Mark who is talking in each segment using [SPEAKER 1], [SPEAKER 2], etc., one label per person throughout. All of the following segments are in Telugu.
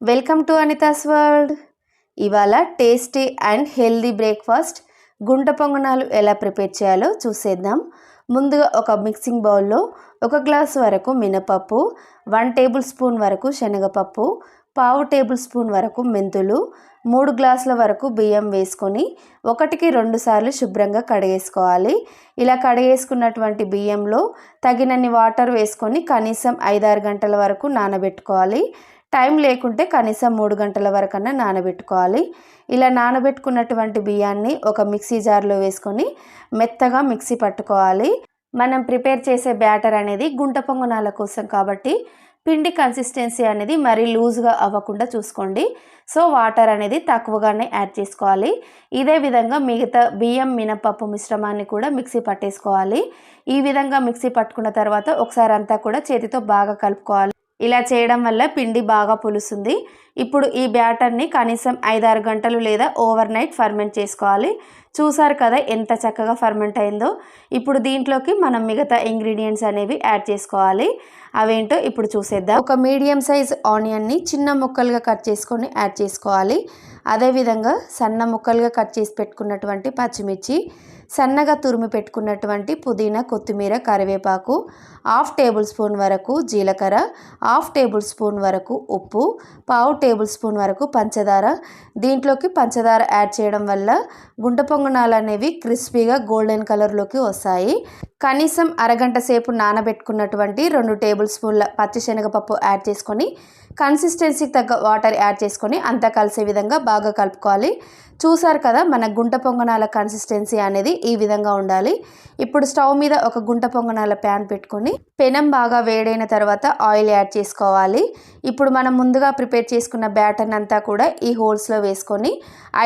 [SPEAKER 1] Welcome to Anitha's world. ఇవాళ tasty and healthy breakfast gunta ponganalu ఎలా ప్రిపేర్ చేయాలో చూసేద్దాం. ముందుగా ఒక మిక్సింగ్ బౌల్లో ఒక గ్లాస్ వరకు మినపప్పు వన్ టేబుల్ స్పూన్ వరకు శనగపప్పు పావు టేబుల్ స్పూన్ వరకు మెంతులు మూడు గ్లాసుల వరకు బియ్యం వేసుకొని ఒకటికి రెండు సార్లు శుభ్రంగా కడిగేసుకోవాలి. ఇలా కడిగేసుకున్నటువంటి బియ్యంలో తగినన్ని వాటర్ వేసుకొని కనీసం ఐదారు గంటల వరకు నానబెట్టుకోవాలి. టైం లేకుంటే కనీసం మూడు గంటల వరకన్నా నానబెట్టుకోవాలి. ఇలా నానబెట్టుకున్నటువంటి బియ్యాన్ని ఒక మిక్సీ జార్లో వేసుకొని మెత్తగా మిక్సీ పట్టుకోవాలి. మనం ప్రిపేర్ చేసే బ్యాటర్ అనేది గుంట పొంగనాల కోసం కాబట్టి పిండి కన్సిస్టెన్సీ అనేది మరీ లూజ్గా అవ్వకుండా చూసుకోండి. సో వాటర్ అనేది తక్కువగానే యాడ్ చేసుకోవాలి. ఇదే విధంగా మిగతా బియ్యం మినపప్పు మిశ్రమాన్ని కూడా మిక్సీ పట్టేసుకోవాలి. ఈ విధంగా మిక్సీ పట్టుకున్న తర్వాత ఒకసారి అంతా కూడా చేతితో బాగా కలుపుకోవాలి. ఇలా చేయడం వల్ల పిండి బాగా పులుస్తుంది ఇప్పుడు ఈ బ్యాటర్ని కనీసం ఐదారు గంటలు లేదా ఓవర్ నైట్ ఫర్మెంట్ చేసుకోవాలి. చూసారు కదా ఎంత చక్కగా ఫర్మెంట్ అయిందో. ఇప్పుడు దీంట్లోకి మనం మిగతా ఇంగ్రీడియంట్స్ అనేవి యాడ్ చేసుకోవాలి. అవేంటో ఇప్పుడు చూసేద్దాం. ఒక మీడియం సైజ్ ఆనియన్ని చిన్న ముక్కలుగా కట్ చేసుకొని యాడ్ చేసుకోవాలి. అదేవిధంగా సన్న ముక్కలుగా కట్ చేసి పెట్టుకున్నటువంటి పచ్చిమిర్చి సన్నగా తురిమి పెట్టుకున్నటువంటి పుదీనా కొత్తిమీర కరివేపాకు హాఫ్ టేబుల్ స్పూన్ వరకు జీలకర్ర హాఫ్ టేబుల్ స్పూన్ వరకు ఉప్పు పావు టేబుల్ స్పూన్ వరకు పంచదార. దీంట్లోకి పంచదార యాడ్ చేయడం వల్ల గుంట పొంగనాలు అనేవి క్రిస్పీగా గోల్డెన్ కలర్లోకి వస్తాయి. కనీసం అరగంట సేపు నానబెట్టుకున్నటువంటి రెండు టేబుల్ స్పూన్ల పచ్చిశనగపప్పు యాడ్ చేసుకొని కన్సిస్టెన్సీకి తగ్గ వాటర్ యాడ్ చేసుకొని అంతా కలిసే విధంగా బాగా కలుపుకోవాలి. చూసారు కదా మన గుంట పొంగనాల కన్సిస్టెన్సీ అనేది ఈ విధంగా ఉండాలి. ఇప్పుడు స్టవ్ మీద ఒక గుంట పొంగనాల ప్యాన్ పెట్టుకొని పెనం బాగా వేడైన తర్వాత ఆయిల్ యాడ్ చేసుకోవాలి. ఇప్పుడు మనం ముందుగా ప్రిపేర్ చేసుకున్న బ్యాటర్ అంతా కూడా ఈ హోల్స్లో వేసుకొని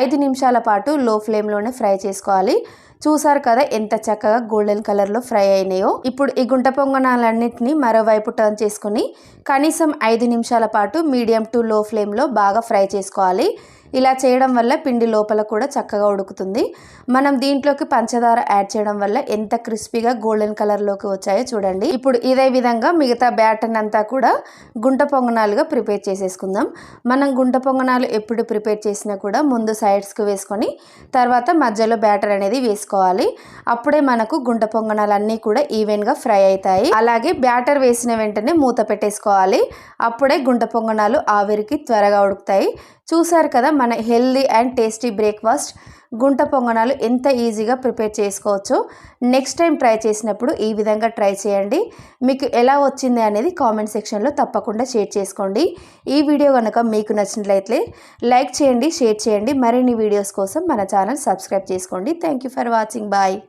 [SPEAKER 1] ఐదు నిమిషాల పాటు లో ఫ్లేమ్లోనే ఫ్రై చేసుకోవాలి. చూసారు కదా ఎంత చక్కగా గోల్డెన్ కలర్లో ఫ్రై అయినాయో. ఇప్పుడు ఈ గుంట పొంగనాలన్నింటినీ మరోవైపు టర్న్ చేసుకుని కనీసం ఐదు నిమిషాల పాటు మీడియం టు లో ఫ్లేమ్లో బాగా ఫ్రై చేసుకోవాలి. ఇలా చేయడం వల్ల పిండి లోపల కూడా చక్కగా ఉడుకుతుంది. మనం దీంట్లోకి పంచదార యాడ్ చేయడం వల్ల ఎంత క్రిస్పీగా గోల్డెన్ కలర్లోకి వచ్చాయో చూడండి. ఇప్పుడు ఇదే విధంగా మిగతా బ్యాటర్ అంతా కూడా గుంట పొంగనాలుగా ప్రిపేర్ చేసేసుకుందాం. మనం గుంట పొంగనాలు ఎప్పుడు ప్రిపేర్ చేసినా కూడా ముందు సైడ్స్కి వేసుకొని తర్వాత మధ్యలో బ్యాటర్ అనేది వేసుకోవాలి. అప్పుడే మనకు గుంట పొంగనాలు అన్నీ కూడా ఈవెన్గా ఫ్రై అవుతాయి. అలాగే బ్యాటర్ వేసిన వెంటనే మూత పెట్టేసుకోవాలి. అప్పుడే గుంట పొంగనాలు ఆవిరికి త్వరగా ఉడుకుతాయి. చూసారు కదా మన healthy and tasty breakfast. Gunta పొంగనాలు ఎంత ఈజీగా ప్రిపేర్ చేసుకోవచ్చు. నెక్స్ట్ టైం ట్రై చేసినప్పుడు ఈ విధంగా ట్రై చేయండి. మీకు ఎలా వచ్చింది అనేది కామెంట్ సెక్షన్లో తప్పకుండా షేర్ చేసుకోండి. ఈ వీడియో కనుక మీకు నచ్చినట్లయితే లైక్ చేయండి షేర్ చేయండి. మరిన్ని వీడియోస్ కోసం మన ఛానల్ సబ్స్క్రైబ్ చేసుకోండి. Thank for watching. బాయ్.